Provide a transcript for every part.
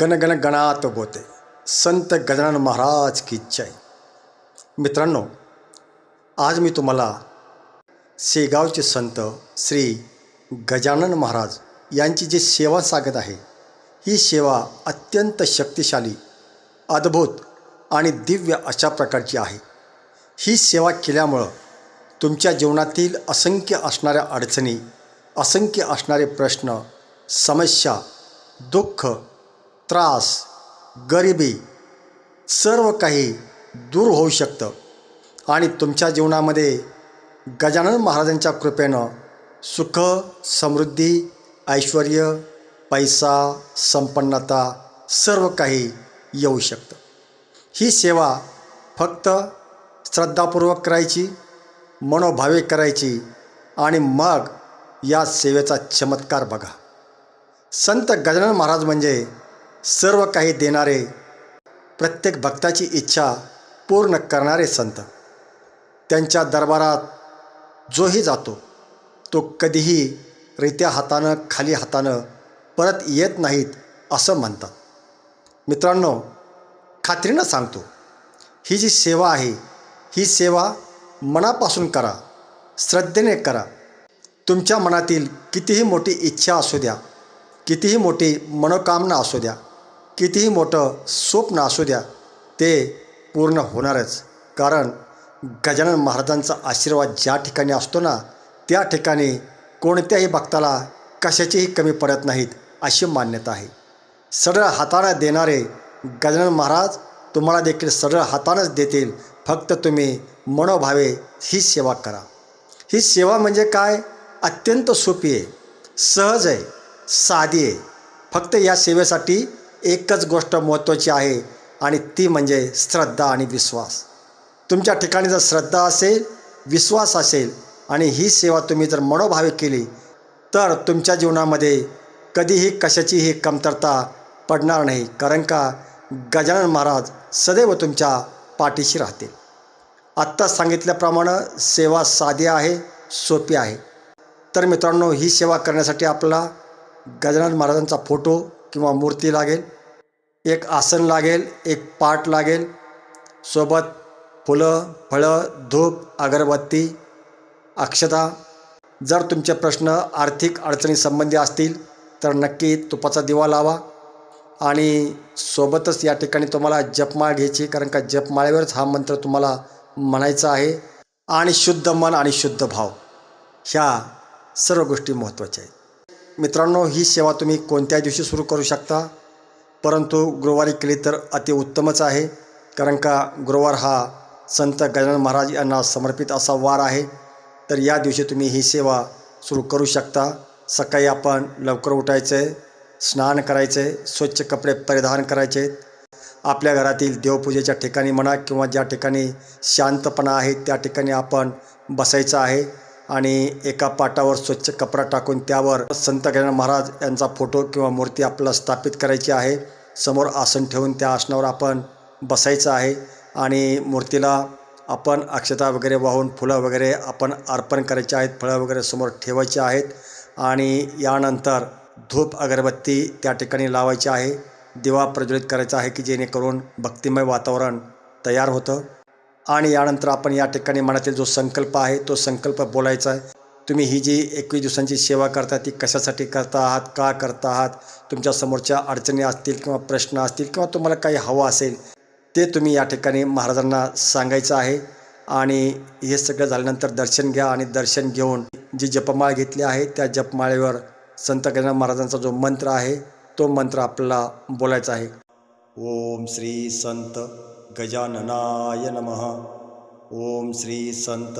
गणगण गणात गोते संत गजानन महाराज की जय। मित्रांनो आज मी तुम्हाला शेगावचे संत श्री गजानन महाराज यांची जी सेवा सांगत आहे ही सेवा अत्यंत शक्तिशाली अद्भुत आणि दिव्य अशा प्रकारची आहे. ही सेवा केल्यामुळं तुमच्या जीवनातील असंख्य असणाऱ्या अडचणी असंख्य असणारे प्रश्न समस्या दुःख त्रास गरिबी सर्व काही दूर होऊ शकतं. आणि तुमच्या जीवनामध्ये गजानन महाराजांच्या कृपेनं सुख समृद्धी ऐश्वर पैसा संपन्नता सर्व काही येऊ शकतं. ही सेवा फक्त श्रद्धापूर्वक करायची मनोभावे करायची आणि मग या सेवेचा चमत्कार बघा. संत गजानन महाराज म्हणजे सर्व काही देणारे प्रत्येक भक्ताची इच्छा पूर्ण करणारे संत. त्यांच्या दरबारात जोही जातो. तो कधीही रित्या हातानं खाली हातानं परत येत नाहीत असं म्हणतात. मित्रांनो खात्रीनं सांगतो ही जी सेवा आहे ही सेवा मनापासून करा श्रद्धेने करा. तुमच्या मनातील कितीही मोठी इच्छा असू द्या कितीही मोठी मनोकामना असू द्या कितीही मोठं स्वप्न असू द्या ते पूर्ण होणारच. कारण गजानन महाराजांचा आशीर्वाद ज्या ठिकाणी असतो ना त्या ठिकाणी कोणत्याही भक्ताला कशाचीही कमी पडत नाहीत अशी मान्यता आहे. सरळ हातानं देणारे गजानन महाराज तुम्हाला देखील सरळ हातानंच देतील. फक्त तुम्ही मनोभावे ही सेवा करा. ही सेवा म्हणजे काय? अत्यंत सोपी आहे सहज आहे साधी आहे. फक्त या सेवेसाठी एकच गोष्ट महत्त्वाची आहे आणि ती म्हणजे श्रद्धा आणि विश्वास. तुमच्या ठिकाणी जर श्रद्धा असेल विश्वास असेल आणि ही सेवा तुम्ही जर मनोभावे केली तर तुमच्या जीवनामध्ये कधीही कशाचीही कमतरता पडणार नाही कारण का गजानन महाराज सदैव तुमच्या पाठीशी राहतील. आत्ता सांगितल्याप्रमाणे सेवा साधी आहे सोपी आहे. तर मित्रांनो ही सेवा करण्यासाठी आपला गजानन महाराजांचा फोटो किंवा मूर्ती लागेल. एक आसन लागेल एक पाट लागेल. सोबत फुलं फळं धूप अगरबत्ती अक्षता. जर तुमचे प्रश्न आर्थिक अडचणीसंबंधी असतील तर नक्की तुपाचा दिवा लावा. आणि सोबतच या ठिकाणी तुम्हाला जपमाळ घ्यायची कारण का जपमाळेवरच हा मंत्र तुम्हाला म्हणायचा आहे. आणि शुद्ध मन आणि शुद्ध भाव ह्या सर्व गोष्टी महत्त्वाच्या आहेत. मित्रांनो ही सेवा तुम्ही कोणत्याही दिवशी सुरू करू शकता? परंतु गुरुवारी केली तर अतिउत्तमच आहे कारण का गुरुवार हा संत गजानन महाराज यांना समर्पित असा वार आहे. तर या दिवशी तुम्ही ही सेवा सुरू करू शकता. सकाळी आपण लवकर उठायचं आहे स्नान करायचं आहे स्वच्छ कपडे परिधान करायचे. आपल्या घरातील देवपूजेच्या ठिकाणी म्हणा किंवा ज्या ठिकाणी शांतपणा आहे त्या ठिकाणी आपण बसायचं आहे. आणि एका पाटावर स्वच्छ कपडा टाकून त्यावर संत गजानन महाराज यांचा फोटो किंवा मूर्ती आपल्याला स्थापित करायची आहे. समोर आसन ठेवून त्या आसनावर आपण बसायचं आहे आणि मूर्तीला आपण अक्षता वगैरे वाहून फुलं वगैरे आपण अर्पण करायचे आहेत. फळं वगैरे समोर ठेवायचे आहेत आणि यानंतर धूप अगरबत्ती त्या ठिकाणी लावायची आहे. दिवा प्रज्वलित करायचा आहे की जेणेकरून भक्तिमय वातावरण तयार होतं. आणि यानंतर आपण या ठिकाणी मनातील जो संकल्प आहे तो संकल्प बोलायचा आहे. तुम्ही ही जी एकवीस दिवसांची सेवा करता ती कशासाठी करता आहात का करता आहात? तुमच्या समोरच्या अडचणी असतील किंवा प्रश्न असतील किंवा तुम्हाला काही हवं असेल ते तुम्ही या ठिकाणी महाराजांना सांगायचं आहे. आणि हे सगळं झाल्यानंतर दर्शन घ्या आणि दर्शन घेऊन जी जपमाळ घेतली आहे त्या जपमाळेवर संत गजानन महाराजांचा जो मंत्र आहे तो मंत्र आपल्याला बोलायचा आहे. ओम श्री संत गजाननाय नमः। ओम श्री संत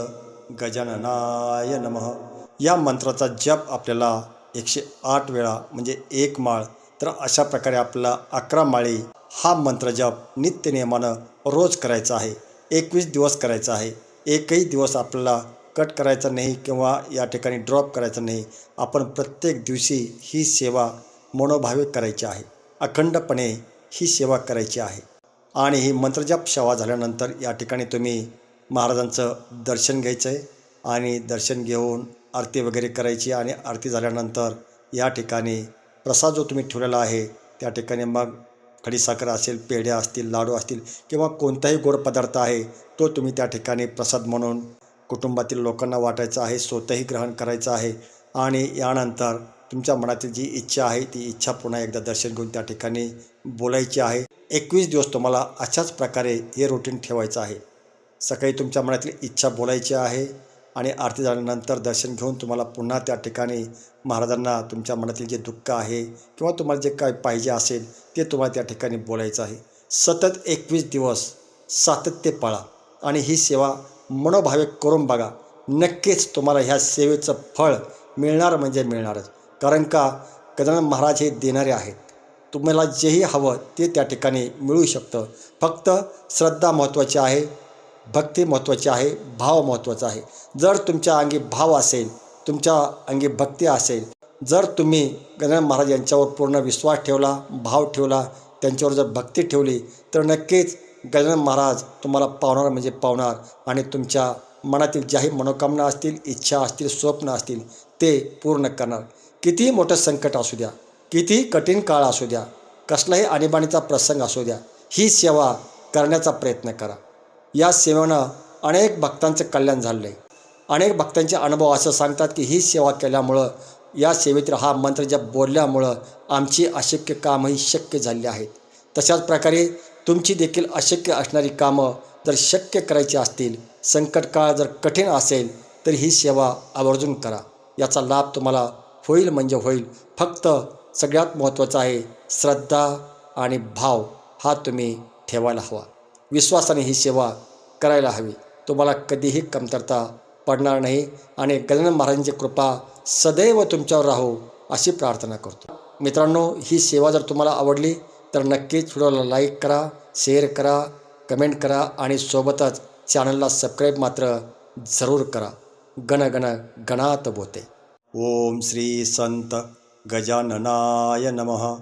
गजाननाय नमः। या मंत्राचा जप आपल्याला एकशे आठ वेळा म्हणजे एक माळ तर अशा प्रकारे आपल्याला अकरा माळी हा मंत्र जप नित्यनियमानं रोज करायचा आहे. एकवीस दिवस करायचा आहे. एकही दिवस आपल्याला कट करायचा नाही किंवा या ठिकाणी ड्रॉप करायचा नाही. आपण प्रत्येक दिवशी ही सेवा मनोभावे करायची आहे. अखंडपणे ही सेवा करायची आहे. आणि ही मंत्रजप सेवा झाल्यानंतर या ठिकाणी तुम्ही महाराजांचं दर्शन घ्यायचं आहे आणि दर्शन घेऊन आरती वगैरे करायची आणि आरती झाल्यानंतर या ठिकाणी प्रसाद जो तुम्ही ठेवलेला आहे त्या ठिकाणी मग खडीसाखर असेल पेढ्या असतील लाडू असतील किंवा कोणताही गोड पदार्थ आहे तो तुम्ही त्या ठिकाणी प्रसाद म्हणून कुटुंबातील लोकांना वाटायचा आहे स्वतःही ग्रहण करायचं आहे आणि यानंतर तुमच्या मनातील जी इच्छा आहे ती इच्छा पुन्हा एकदा दर्शन घेऊन त्या ठिकाणी बोलायची आहे. एकवीस दिवस तुम्हाला अशाच प्रकारे हे रुटीन ठेवायचं आहे. सकाळी तुमच्या मनातली इच्छा बोलायची आहे आणि आरती झाल्यानंतर दर्शन घेऊन तुम्हाला पुन्हा त्या ठिकाणी महाराजांना तुमच्या मनातील जे दुःख आहे किंवा तुम्हाला जे काय पाहिजे असेल ते तुम्हाला त्या ठिकाणी बोलायचं आहे. सतत एकवीस दिवस सातत्य पाळा आणि ही सेवा मनोभावे करून बघा. नक्कीच तुम्हाला ह्या सेवेचं फळ मिळणार म्हणजे मिळणारच. कारण का? गजानन महाराज हे देणारे आहेत. तुम्हाला जेही हवं ते त्या ठिकाणी मिळू शकतं. फक्त श्रद्धा महत्त्वाची आहे भक्ती महत्त्वाची आहे भाव महत्त्वाचा आहे. जर तुमच्या अंगी भाव असेल तुमच्या अंगी भक्ती असेल जर तुम्ही गजानन महाराज यांच्यावर पूर्ण विश्वास ठेवला भाव ठेवला त्यांच्यावर जर भक्ती ठेवली तर नक्कीच गजानन महाराज तुम्हाला पावणार म्हणजे पावणार आणि तुमच्या मनातील ज्याही मनोकामना असतील इच्छा असतील स्वप्न असतील ते पूर्ण करणार. कितीही मोठं संकट असू द्या कितीही कठीण काळ असू द्या कसलाही आणीबाणीचा प्रसंग असू द्या ही सेवा करण्याचा प्रयत्न करा. या सेवेनं अनेक भक्तांचं कल्याण झालं. आहे अनेक भक्तांचे अनुभव असं सांगतात की ही सेवा केल्यामुळं या सेवेतील हा मंत्र जप बोलल्यामुळं आमची अशक्य कामंही शक्य झाली आहेत. तशाच प्रकारे तुमची देखील अशक्य असणारी कामं जर शक्य करायची असतील संकटकाळ जर कठीण असेल तर ही सेवा आवर्जून करा. याचा लाभ तुम्हाला होईल म्हणजे होईल. फक्त सगळ्यात महत्त्वाचं आहे श्रद्धा आणि भाव हा तुम्ही ठेवायला हवा. विश्वासाने ही सेवा करायला हवी. तुम्हाला कधीही कमतरता पडणार नाही आणि गजानन महाराजांची कृपा सदैव तुमच्यावर राहो अशी प्रार्थना करतो. मित्रांनो ही सेवा जर तुम्हाला आवडली तर नक्कीच व्हिडिओला लाईक करा शेअर करा कमेंट करा आणि सोबतच चॅनलला सबस्क्राईब मात्र जरूर करा. गण गण गणात बोते. ओम श्री संत गजाननाय नमः।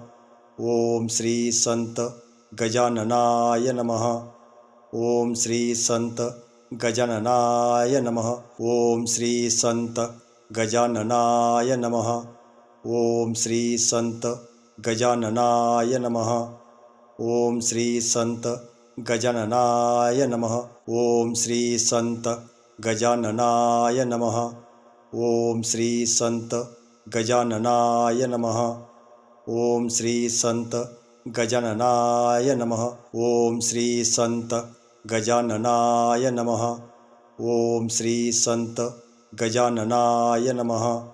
ओम श्री संत गजाननाय नमः। ओम श्री संत गजाननाय नमः। ओम श्री संत गजाननाय नमः। ओम श्री संत गजाननाय नमः। ओम श्री संत गजाननाय नमः। ओम श्री संत गजाननाय नमः। श्री संत गजाननाय नमः। ओम श्री संत गजाननाय नमः। ओम श्री संत गजाननाय नमः। ओम श्री संत गजाननाय नमः।